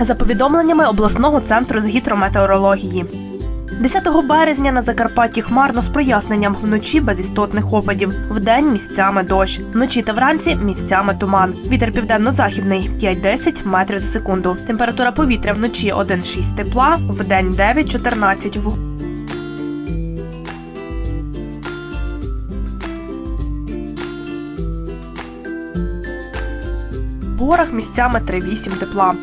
За повідомленнями обласного центру з гідрометеорології. 10 березня на Закарпатті хмарно з проясненням вночі без істотних опадів. Вдень місцями дощ. Вночі та вранці місцями туман. Вітер південно-західний 5-10 метрів за секунду. Температура повітря вночі 1-6 тепла, вдень 9-14. В- горах місцями 3-8 тепла.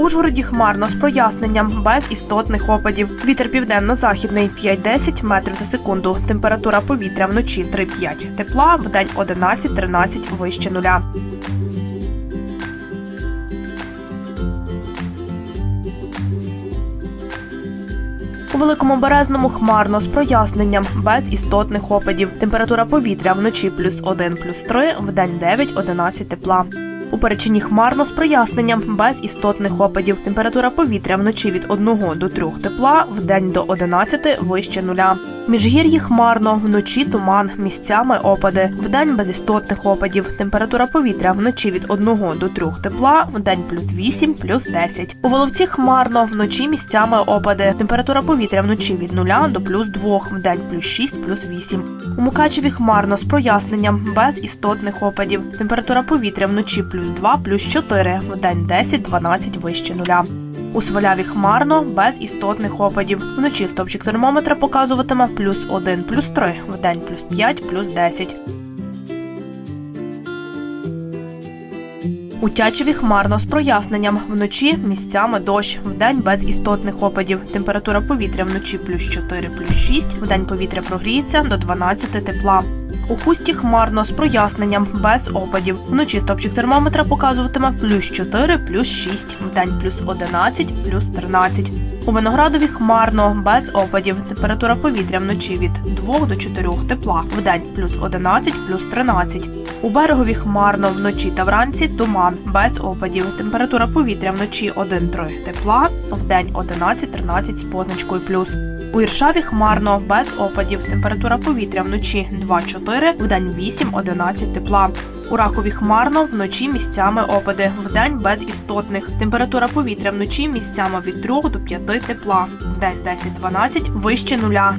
Ужгороді хмарно з проясненням, без істотних опадів. Вітер південно-західний 5-10 метрів за секунду. Температура повітря вночі 3-5 тепла, вдень 11-13 вище нуля. У великому березному хмарно з проясненням, без істотних опадів. Температура повітря вночі плюс 1, плюс 3, вдень 9-11 тепла. У перечині хмарно з проясненням, без істотних опадів. Температура повітря вночі від 1 до 3 тепла, вдень до 11 вище нуля. Міжгір'ї хмарно, вночі туман, місцями опади. Вдень без істотних опадів. Температура повітря вночі від 1 до 3 тепла, вдень плюс 8, плюс 10. У Воловці хмарно, вночі місцями опади. Температура повітря вночі від 0 до плюс 2, вдень плюс 6, плюс 8. У Мукачеві хмарно з проясненням, без істотних опадів. Температура повітря вночі плюс 2, плюс 4, вдень 10-12 вище нуля. У Сваляві хмарно, без істотних опадів. Вночі стовпчик термометра показуватиме плюс 1, плюс 3, вдень плюс 5, плюс 10. У Тячеві хмарно з проясненням. Вночі місцями дощ, вдень без істотних опадів. Температура повітря вночі плюс 4, плюс 6, вдень повітря прогріється до 12 тепла. У хусті хмарно з проясненням, без опадів. Вночі стопчик термометра показуватиме плюс 4, плюс 6, в день плюс 11, плюс 13. У виноградові хмарно, без опадів. Температура повітря вночі від 2 до 4 тепла, вдень плюс 11, плюс 13. У берегові хмарно вночі та вранці туман, без опадів. Температура повітря вночі 1-3 тепла, вдень 11-13 з позначкою плюс. У Іршаві хмарно, без опадів. Температура повітря вночі 2-4, вдень 8-11 тепла. У Рахові хмарно, вночі місцями опади, вдень без істотних. Температура повітря вночі місцями від 3 до 5 тепла, вдень 10-12 вище нуля.